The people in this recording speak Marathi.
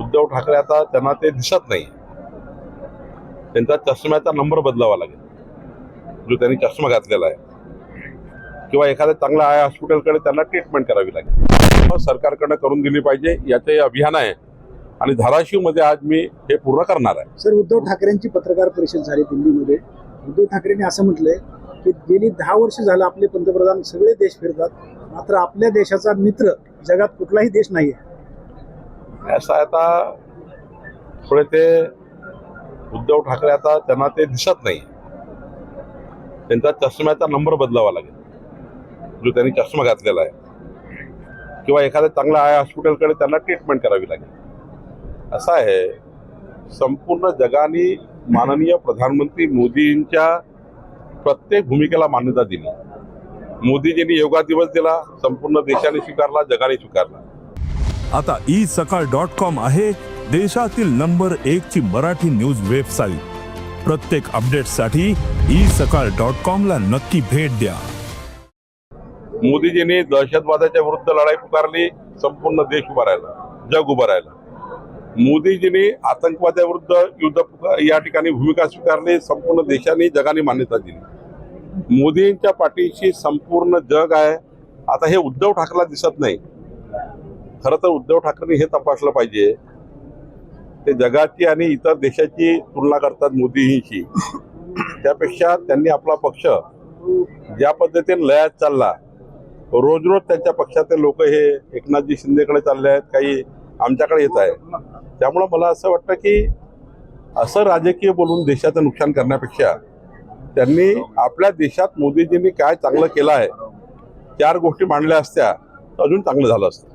उद्धव ठाकरे आता त्यांना ते दिसत नाही. त्यांचा चष्म्याचा नंबर बदलावा लागेल. जो त्यांनी चष्मा घातलेला आहे. किंवा एखाद्या चांगल्या आय हॉस्पिटलकडे त्यांना ट्रीटमेंट करावी लागेल. मग सरकारकडनं करून दिली पाहिजे याचं हे अभियान आहे. आणि धाराशिवमध्ये आज मी हे पूर्ण करणार आहे. सर उद्धव ठाकरेंची पत्रकार परिषद झाली दिल्लीमध्ये. उद्धव ठाकरेंनी असं म्हटलंय की गेली दहा वर्ष झालं आपले पंतप्रधान सगळे देश फिरतात. मात्र आपल्या देशाचा मित्र जगात कुठलाही देश नाही आहे असं आता थोडे ते उद्धव ठाकरे आता त्यांना ते दिसत नाही. त्यांचा चष्म्याचा नंबर बदलावा लागेल. जो त्यांनी चष्मा घातलेला आहे. किंवा एखाद्या चांगल्या आय हॉस्पिटलकडे त्यांना ट्रीटमेंट करावी लागेल. असं आहे. संपूर्ण जगाने माननीय प्रधानमंत्री मोदींच्या प्रत्येक भूमिकेला मान्यता दिली. मोदीजींनी योगा दिवस दिला संपूर्ण देशाने स्वीकारला जगाने स्वीकारला. आता ई सकाळ डॉट कॉम आहे देशातील नंबर एक ची मराठी न्यूज वेबसाईट. प्रत्येक अपडेटसाठी ई सकाळ डॉट कॉम ला नक्की भेट द्या. मोदीजींनी दहशतवादाच्या विरुद्ध लढाई पुकारली संपूर्ण देश उभा राहिला जग उभं राहिलं. मोदीजींनी आतंकवादाविरुद्ध युद्ध या ठिकाणी भूमिका स्वीकारली संपूर्ण देशाने जगाने मान्यता दिली. मोदींच्या पाठीशी संपूर्ण जग आहे. आता हे उद्धव ठाकरेला दिसत नाही. खरं तर उद्धव ठाकरेंनी हे तपासलं पाहिजे. ते जगाची आणि इतर देशाची तुलना करतात मोदींशी. त्यापेक्षा त्यांनी आपला पक्ष ज्या पद्धतीने लयात चालला रोज रोज त्यांच्या पक्षाचे लोक हे एकनाथजी शिंदेकडे चालले आहेत काही आमच्याकडे येत आहे त्यामुळं मला असं वाटतं की असं राजकीय बोलून देशाचं नुकसान करण्यापेक्षा त्यांनी आपल्या देशात मोदीजींनी काय चांगलं केलं आहे चार गोष्टी मांडल्या असत्या अजून चांगलं झालं असतं.